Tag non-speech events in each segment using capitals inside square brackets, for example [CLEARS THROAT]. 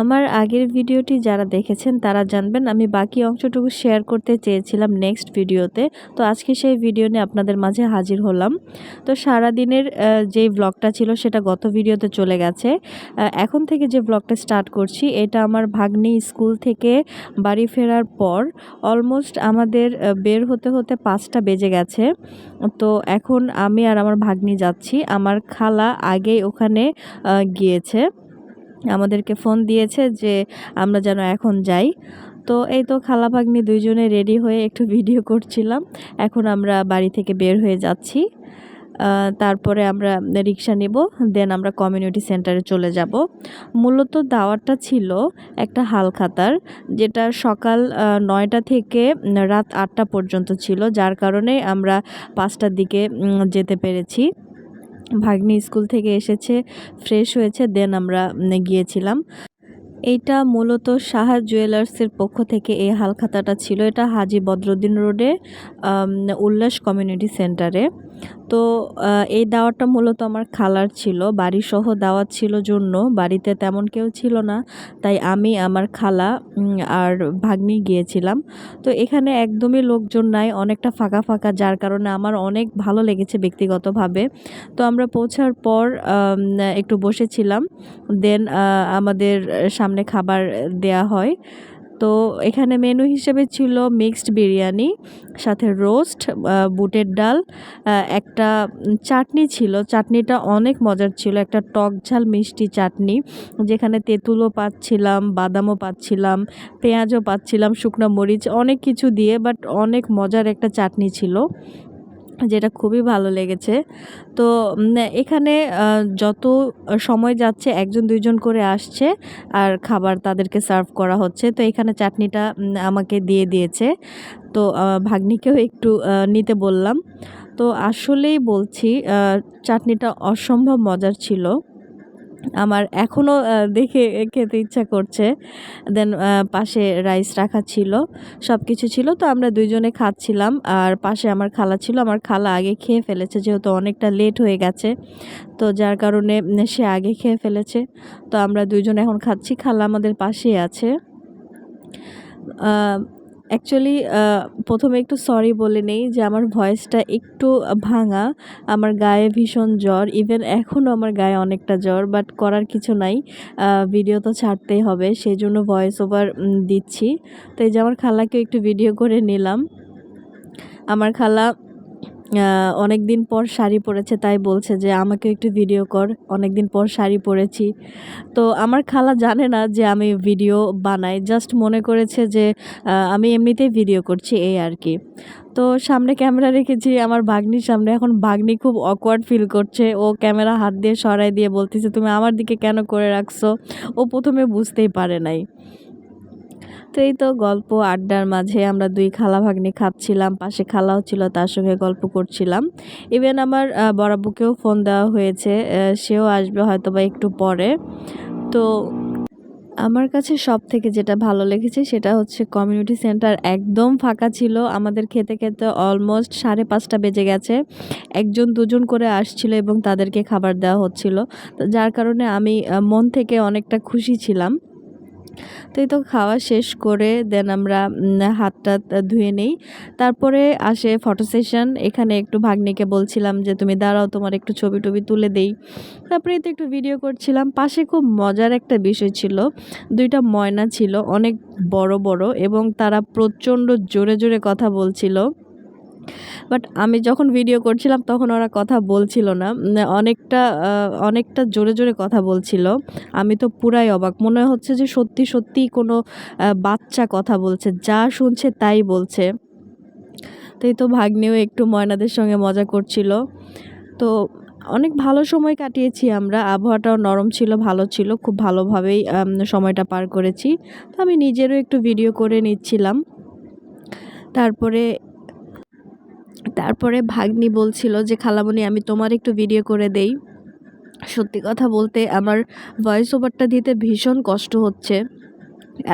আমার আগের ভিডিওটি যারা দেখেছেন, তারা জানবেন আমি বাকি অংশটুকু শেয়ার করতে চেয়েছিলাম নেক্সট ভিডিওতে। তো আজকে সেই ভিডিও নিয়ে আপনাদের মাঝে হাজির হলাম। তো সারাদিনের যে ব্লগটা ছিল সেটা গত ভিডিওতে চলে গেছে। এখন থেকে যে ব্লগটা স্টার্ট করছি, এটা আমার ভাগ্নি স্কুল থেকে বাড়ি ফেরার পর অলমোস্ট আমাদের বের হতে হতে পাঁচটা বেজে গেছে। তো এখন আমি আর আমার ভাগ্নি যাচ্ছি। আমার খালা আগেই ওখানে গিয়েছে। আমাদেরকে ফোন দিয়েছে যে আমরা যেন এখন যাই। তো এই তো খালা ভাগ্নি দুইজনে রেডি হয়ে একটু ভিডিও করছিলাম। এখন আমরা বাড়ি থেকে বের হয়ে যাচ্ছি। তারপরে আমরা রিক্সা নিব, দেন আমরা কমিউনিটি সেন্টারে চলে যাব। মূলত দাওয়াতটা ছিল একটা হালখাতার, যেটা সকাল নয়টা থেকে রাত আটটা পর্যন্ত ছিল, যার কারণে আমরা পাঁচটার দিকে যেতে পেরেছি। ভাগ্নি স্কুল থেকে এসেছে ফ্রেশ হয়েছে দেন আমরা গিয়েছিলাম। এইটা মূলত সাহা জুয়েলার্সের পক্ষ থেকে এই হালখাতাটা ছিল। এটা হাজি বদরুদ্দিন রোডে উল্লাস কমিউনিটি সেন্টারে। তো এই দাওয়াতটা মূলত আমার খালার ছিল। বাড়িসহ দাওয়াত ছিল জন্য। বাড়িতে তেমন কেউ ছিল না। তাই আমি, আমার খালা আর ভাগ্নি গিয়েছিলাম। তো এখানে একদমই লোকজন নাই, অনেকটা ফাঁকা ফাঁকা, যার কারণে আমার অনেক ভালো লেগেছে ব্যক্তিগতভাবে। তো আমরা পৌঁছার পর একটু বসেছিলাম। দেন আমাদের সামনে খাবার দেয়া হয়। তো এখানে মেনু হিসেবে ছিল মিক্সড বিরিয়ানি, সাথে রোস্ট বুটের ডাল একটা চাটনি ছিল। চাটনিটা অনেক মজার ছিল। একটা টক ঝাল মিষ্টি চাটনি, যেখানে তেঁতুলও পাচ্ছিলাম, বাদামও পাচ্ছিলাম, পেঁয়াজও পাচ্ছিলাম, শুকনো মরিচ, অনেক কিছু দিয়ে বাট অনেক মজার একটা চাটনি ছিল। যেটা খুবই ভালো লেগেছে। তো এখানে যত সময় যাচ্ছে, একজন, দুইজন করে আসছে আর খাবার তাদেরকে সার্ভ করা হচ্ছে। তো এখানে চাটনিটা আমাকে দিয়ে দিয়েছে। তো ভাগ্নিকেও একটু নিতে বললাম। তো আসলেই বলছি চাটনিটা অসম্ভব মজার ছিল। আমার এখনও দেখে, খেতে ইচ্ছা করছে। দেন পাশে রাইস রাখা ছিল সব কিছু ছিল। তো আমরা দুইজনে খাচ্ছিলাম আর পাশে আমার খালা ছিল। আমার খালা আগে খেয়ে ফেলেছে, যেহেতু অনেকটা লেট হয়ে গেছে। তো যার কারণে, সে আগে খেয়ে ফেলেছে। তো আমরা দুইজন এখন খাচ্ছি। খালা আমাদের পাশেই আছে। অ্যাকচুয়ালি প্রথমে একটু সরি বলে নেই যে আমার ভয়েসটা একটু ভাঙা। আমার গায়ে ভীষণ জ্বর। ইভেন এখনও আমার গায়ে অনেকটা জ্বর বাট করার কিছু নাই। ভিডিও তো ছাড়তেই হবে সেই জন্য ভয়েস ওভার দিচ্ছি। তো এই যে আমার খালাকে একটু ভিডিও করে নিলাম। আমার খালা অনেক দিন পর শাড়ি পরেছে, তাই বলছে যে, আমাকে একটু ভিডিও কর অনেক দিন পর শাড়ি পরেছি। তো আমার খালা জানে না যে আমি ভিডিও বানাই জাস্ট মনে করেছে যে আমি এমনিতেই ভিডিও করছি, এই আর কি। তো সামনে ক্যামেরা রেখেছি, আমার ভাগ্নির সামনে, এখন ভাগ্নি খুব অকওয়ার্ড ফিল করছে। ও ক্যামেরা হাত দিয়ে সরাই দিয়ে বলতেছে, তুমি আমার দিকে কেন করে রাখছো? ও প্রথমে বুঝতেই পারে নাই। তো এই তো গল্প, আড্ডার মাঝে আমরা দুই খালা ভাগ্নি খাচ্ছিলাম, পাশে খালাও ছিল, তার সঙ্গে গল্প করছিলাম। ইভেন আমার বরাবুকেও ফোন দেওয়া হয়েছে সেও আসবে হয়তো বা একটু পরে। তো আমার কাছে সব থেকে যেটা ভালো লেগেছে সেটা হচ্ছে কমিউনিটি সেন্টার একদম ফাঁকা ছিল। আমাদের খেতে খেতে অলমোস্ট সাড়ে পাঁচটা বেজে গেছে। একজন দুজন করে আসছিল এবং তাদেরকে খাবার দেওয়া হচ্ছিল। যার কারণে আমি মন থেকে অনেকটা খুশি ছিলাম। তো এই তো খাওয়া শেষ করে দেন আমরা হাতটা ধুয়ে নেই। তারপরে আসে ফটো সেশন। এখানে একটু ভাগ্নিকে বলছিলাম যে, তুমি দাঁড়াও, তোমার একটু ছবি টবি তুলে দেই। তারপরে তো একটু ভিডিও করছিলাম। পাশে খুব মজার একটা বিষয় ছিল। দুইটা ময়না ছিল, অনেক বড় বড়, এবং তারা প্রচণ্ড জোরে জোরে কথা বলছিল। বাট আমি যখন ভিডিও করছিলাম, তখন ওরা কথা বলছিল না। অনেকটা অনেকটা জোরে জোরে কথা বলছিল। আমি তো পুরাই অবাক। মনে হচ্ছে যে সত্যি সত্যি কোনো বাচ্চা কথা বলছে। যা শুনছে তাই বলছে। তাই তো ভাগ্নেও একটু ময়নাদের সঙ্গে মজা করছিল। তো অনেক ভালো সময় কাটিয়েছি আমরা। আবহাওয়াটাও নরম ছিল, ভালো ছিল। খুব ভালোভাবেই সময়টা পার করেছি। তো আমি নিজেরও একটু ভিডিও করে নিচ্ছিলাম। তারপরে তারপরে ভাগ্নি বলছিল যে খালামণি আমি তোমার একটু ভিডিও করে দেই। সত্যি কথা বলতে আমার ভয়েস ওভারটা দিতে ভীষণ কষ্ট হচ্ছে।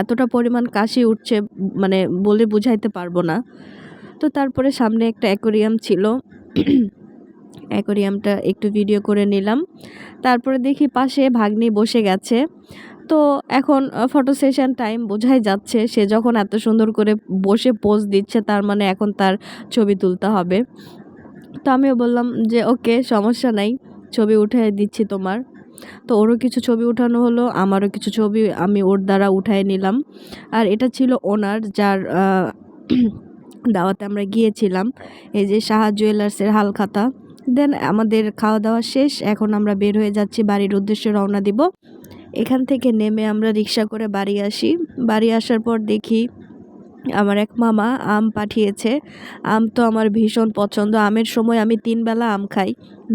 এতটা পরিমাণ কাশি উঠছে মানে বলে বুঝাইতে পারব না। তো তারপরে সামনে একটা অ্যাকোরিয়াম ছিল। অ্যাকোরিয়ামটা একটু ভিডিও করে নিলাম। তারপরে দেখি পাশে ভাগ্নি বসে গেছে। তো এখন ফটো সেশন টাইম বোঝাই যাচ্ছে, সে যখন এত সুন্দর করে বসে পোজ দিচ্ছে, তার মানে এখন তার ছবি তুলতে হবে। তো আমিও বললাম যে, ওকে, সমস্যা নাই, ছবি উঠে দিচ্ছি তোমার। তো ওরও কিছু ছবি উঠানো হলো, আমারও কিছু ছবি আমি ওর দ্বারা উঠায় নিলাম। আর এটা ছিল ওনার, যার [CLEARS THROAT] দাওয়াতে আমরা গিয়েছিলাম, এই যে সাহা জুয়েলার্সের হালখাতা। দেন আমাদের খাওয়া দাওয়া শেষ, এখন আমরা বের হয়ে যাচ্ছি, বাড়ির উদ্দেশ্যে রওনা দিব। এখান থেকে নেমে আমরা রিক্সা করে বাড়ি আসি। বাড়ি আসার পর দেখি আমার এক মামা আম পাঠিয়েছে। আম তো আমার ভীষণ পছন্দ। আমের সময় আমি তিন বেলা আম খাই।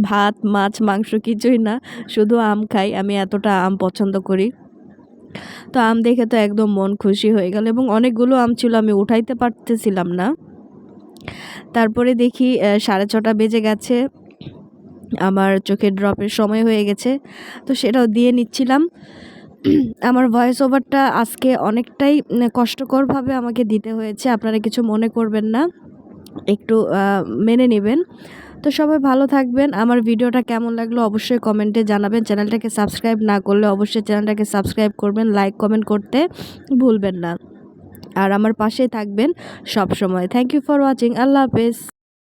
ভাত, মাছ, মাংস কিছুই না, শুধু আম খাই। আমি এতটা আম পছন্দ করি। তো আম দেখে তো একদম মন খুশি হয়ে গেল এবং অনেকগুলো আম ছিল, আমি উঠাইতে পারতেছিলাম না। তারপরে দেখি সাড়ে ছটা বেজে গেছে। আমার চোখের ড্রপের সময় হয়ে গেছে, তো সেটাও দিয়ে নিচ্ছিলাম। আমার ভয়েস ওভারটা আজকে অনেকটাই কষ্টকরভাবে আমাকে দিতে হয়েছে, আপনারা কিছু মনে করবেন না, একটু মেনে নেবেন। তো সবাই ভালো থাকবেন, আমার ভিডিওটা কেমন লাগল অবশ্যই কমেন্টে জানাবেন, চ্যানেলটাকে সাবস্ক্রাইব না করলে অবশ্যই চ্যানেলটাকে সাবস্ক্রাইব করবেন লাইক কমেন্ট করতে ভুলবেন না। আর আমার পাশেই থাকবেন সব সময় থ্যাংক ইউ ফর ওয়াচিং আল্লাহ হাফেজ।